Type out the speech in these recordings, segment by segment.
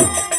Thank you.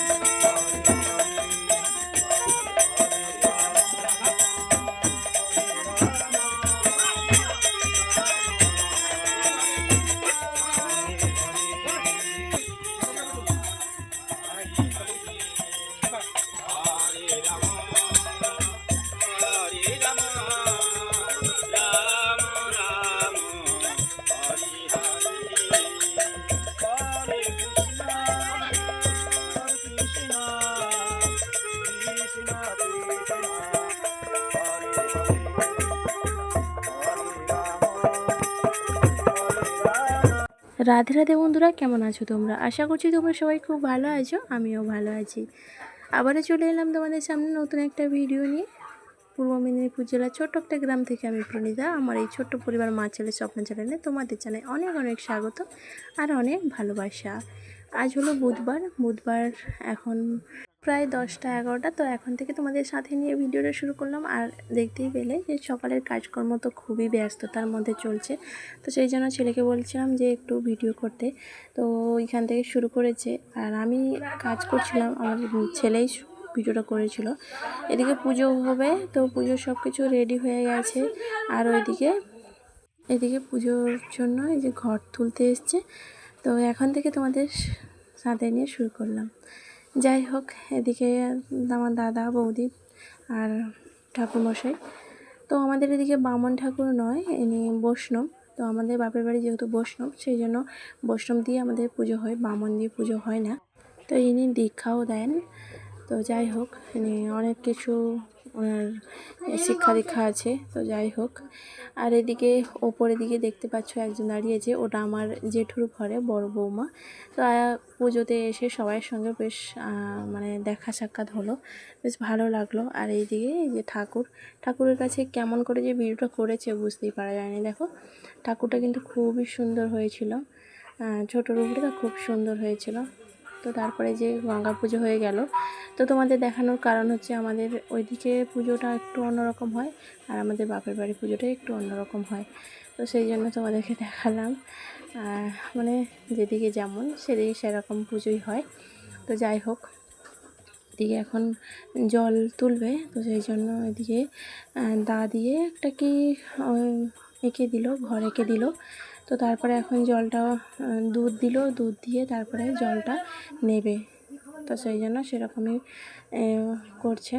Radhe Radhe বন্ধুরা, কেমন আছো তোমরা? আশা করছি তোমরা সবাই খুব ভালো আছো, আমিও ভালো আছি। আবারও চলে এলাম তোমাদের সামনে নতুন একটা ভিডিও নিয়ে। পূর্ব মেদিনীপুর জেলার ছোট্ট একটা গ্রাম থেকে আমি প্রণীতা। আমার এই ছোট্ট পরিবার মা ছেলে স্বপ্ন চ্যানেলে তোমাদের জানাই অনেক অনেক স্বাগত আর অনেক ভালোবাসা। আজ হলো বুধবার বুধবার এখন প্রায় দশটা এগারোটা, তো এখন থেকে তোমাদের সাথে নিয়ে ভিডিওটা শুরু করলাম। আর দেখতেই পেলে যে সকালের কাজকর্ম তো খুবই ব্যস্ততার মধ্যে চলছে। তো সেই জন্য ছেলেকে বলছিলাম যে একটু ভিডিও করতে। তো ওইখান থেকে শুরু করেছে। আর আমি কাজ করছিলাম, আমার ছেলেই ভিডিওটা করেছিল। এদিকে পুজো হবে, তো পুজোর সব কিছু রেডি হয়ে গেছে। আর ওইদিকে, এদিকে পুজোর জন্য এই যে ঘর তুলতে এসছে। তো এখন থেকে তোমাদের সাথে নিয়ে শুরু করলাম। যাই হোক, এদিকে আমার দাদা, বৌদি আর ঠাকুরমশাই। তো আমাদের এদিকে বামন ঠাকুর নয়, ইনি বৈষ্ণব। তো আমাদের বাপের বাড়ি যেহেতু বৈষ্ণব, সেই জন্য বৈষ্ণব দিয়ে আমাদের পুজো হয়, বামন দিয়ে পুজো হয় না। তো ইনি দীক্ষাও দেন। তো যাই হোক, ইনি অনেক কিছু ওনার শিক্ষা দীক্ষা আছে তো যাই হোক। আর এদিকে ওপরের দিকে দেখতে পাচ্ছ একজন দাঁড়িয়েছে ওটা আমার জেঠুর ঘরে বড় বৌমা। তো পুজোতে এসে সবার সঙ্গে বেশ মানে দেখা সাক্ষাৎ হলো বেশ ভালো লাগল। আর এইদিকে এই যে ঠাকুর ঠাকুরের কাছে কেমন করে যে ভিডিওটা করেছে বুঝতেই পারা যায়নি। দেখো ঠাকুরটা কিন্তু খুবই সুন্দর হয়েছিল। ছোটোর উপরে তো খুব সুন্দর হয়েছিল। তো তারপরে যে গঙ্গা পুজো হয়ে গেল, তো তোমাদের দেখানোর কারণ হচ্ছে আমাদের ওইদিকে পুজোটা একটু অন্যরকম হয় আর আমাদের বাপের বাড়ি পুজোটা একটু অন্যরকম হয়। তো সেই জন্য তোমাদেরকে দেখালাম। আর মানে যেদিকে যেমন সেদিকে সেরকম পুজোই হয়। তো যাই হোক, এদিকে এখন জল তুলবে, তো সেই জন্য এদিকে দা দিয়ে একটা কি এঁকে দিল, ঘর এঁকে দিল। তো তারপরে এখন জলটা দুধ দিল, দুধ দিয়ে তারপরে জলটা নেবে। তো সেই জন্য সেরকমই করছে।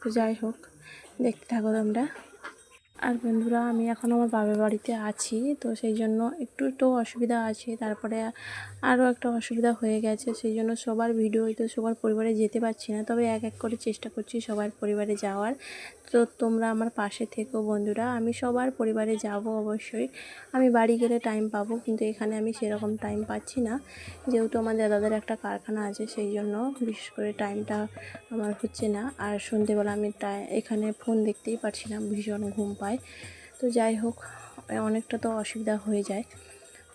তো যাই হোক, দেখতে থাকো তোমরা। আর বন্ধুরা, আমি এখন আমার বাবার বাড়িতে আছি, তো সেই জন্য একটু একটু অসুবিধা আছে, তারপরে আরও একটা অসুবিধা হয়ে গেছে, সেই জন্য সবার ভিডিও তো সবার পরিবারে যেতে পারছি না, তবে এক এক করে চেষ্টা করছি সবার পরিবারে যাওয়ার। তো তোমরা আমার পাশে থেকো বন্ধুরা, আমি সবার পরিবারে যাব অবশ্যই, আমি বাড়ি গেলে টাইম পাবো, কিন্তু এখানে আমি সেরকম টাইম পাচ্ছি না, যেহেতু আমার দাদাদের একটা কারখানা আছে, সেই জন্য বিশেষ করে টাইমটা আমার হচ্ছে না, আর সন্ধেবেলা আমি এখানে ফোন দেখতেই পারছি না ভীষণ ঘুম পায় তো যাই হোক অনেকটা তো অসুবিধা হয়ে যায়।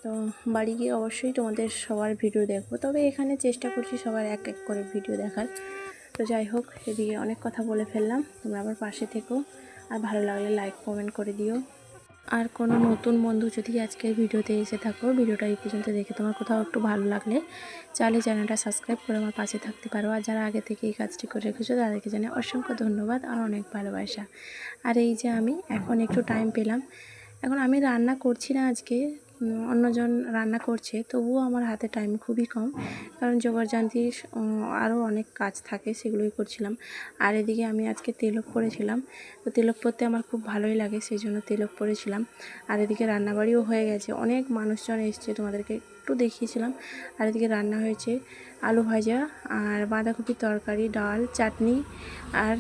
তো বাড়ি গিয়ে অবশ্যই তোমাদের সবার ভিডিও দেখব। তবে এখানে চেষ্টা করছি সবার এক এক করে ভিডিও দেখার। তো যাই হোক, এদিকে অনেক কথা বলে ফেললাম। তোমরা আবার পাশে থেকো। আর ভালো লাগলে লাইক কমেন্ট করে দিও। আর কোনো নতুন বন্ধু যদি আজকের ভিডিওতে এসে থাকো, ভিডিওটা এই পর্যন্ত দেখে তোমার কোথাও একটু ভালো লাগলে, চাইলে চ্যানেলটা সাবস্ক্রাইব করে আমার পাশে থাকতে পারো। আর যারা আগে থেকে এই কাজটি করে রেখেছো, তাদেরকে জানে অসংখ্য ধন্যবাদ আর অনেক ভালোবাসা। আর এই যে আমি, এখন একটু টাইম পেলাম। এখন আমি রান্না করছি না আজকে অন্যজন রান্না করছে, তবুও আমার হাতে টাইম খুবই কম। কারণ জোগাড়যন্ত্রীর আরও অনেক কাজ থাকে, সেগুলোই করছিলাম। আর এদিকে আমি আজকে তেলক পরেছিলাম তো তেলক পরতে আমার খুব ভালোই লাগে, সেই জন্য তেলক পরেছিলাম আর এদিকে রান্নাবাড়িও হয়ে গেছে। অনেক মানুষজন এসছে, তোমাদেরকে একটু দেখিয়েছিলাম। আর এদিকে রান্না হয়েছে আলু ভাজা আর বাঁধাকপির তরকারি, ডাল, চাটনি আর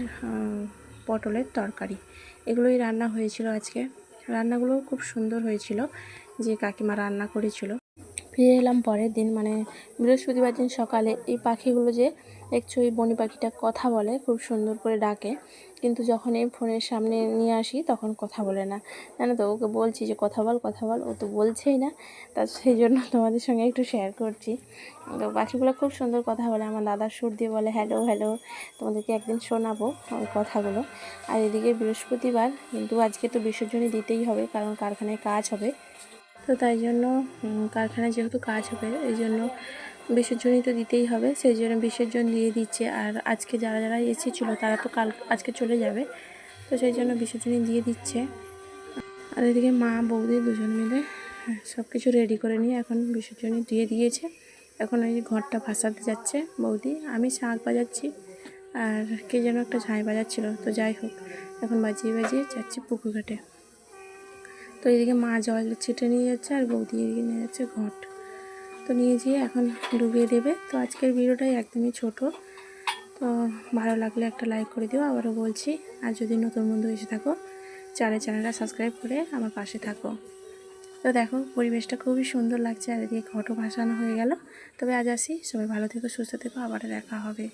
পটলের তরকারি। এগুলোই রান্না হয়েছিল আজকে। রান্নাগুলো খুব সুন্দর হয়েছিল, যে কাকিমা রান্না করেছিল। ফিরে এলাম পরের দিন মানে বৃহস্পতিবার দিন সকালে এই পাখিগুলো যে এই বনি পাখিটা কথা বলে, খুব সুন্দর করে ডাকে। কিন্তু যখন এই ফোনের সামনে নিয়ে আসি, তখন কথা বলে না। জানো তো, ওকে বলছি যে, কথা বল কথা বল। ও তো বলছেই না। তা সেই জন্য তোমাদের সঙ্গে একটু শেয়ার করছি। তো পাখিগুলো খুব সুন্দর কথা বলে। আমার দাদার সুর দিয়ে বলে হ্যালো হ্যালো তোমাদেরকে একদিন শোনাবো ওই কথাগুলো। আর এদিকে বৃহস্পতিবার, কিন্তু আজকে তো বিসর্জনই দিতেই হবে, কারণ কারখানায় কাজ হবে। তো তাই জন্য কারখানায় যেহেতু কাজ হবে, এই জন্য বিসর্জনই তো দিতেই হবে সেই জন্য বিসর্জন দিয়ে দিচ্ছে। আর আজকে যারা যারা এসেছিল, তারা তো কাল, আজকে চলে যাবে। তো সেই জন্য বিসর্জনই দিয়ে দিচ্ছে। আর এদিকে মা, বৌদি দুজন মিলে সব কিছু রেডি করে নিয়ে এখন বিসর্জনই দিয়ে দিয়েছে। এখন ওই ঘরটা ভাসাতে যাচ্ছে বৌদি। আমি শাঁখ বাজাচ্ছি, আর কে যেন একটা ঝাঁই বাজাচ্ছিল। তো যাই হোক, এখন বাজিয়ে বাজিয়ে যাচ্ছি পুকুর ঘাটে। তো এদিকে মা জল ছিটে নিয়ে যাচ্ছে, আর বৌদি এদিকে নিয়ে যাচ্ছে ঘট। তো নিয়ে যেয়ে এখন ডুবিয়ে দেবে। তো আজকের ভিডিওটাই একদমই ছোট। তো ভালো লাগলে একটা লাইক করে দিও। আবারও বলছি, আর যদি নতুন বন্ধু এসে থাকো চ্যানেল চ্যানেলটা সাবস্ক্রাইব করে আমার পাশে থাকো। তো দেখো, পরিবেশটা খুবই সুন্দর লাগছে, আর এদিকে ঘটো ভাসানো হয়ে গেল। তবে আজ আসি, সবাই ভালো থেকো, সুস্থ থেকো আবার দেখা হবে।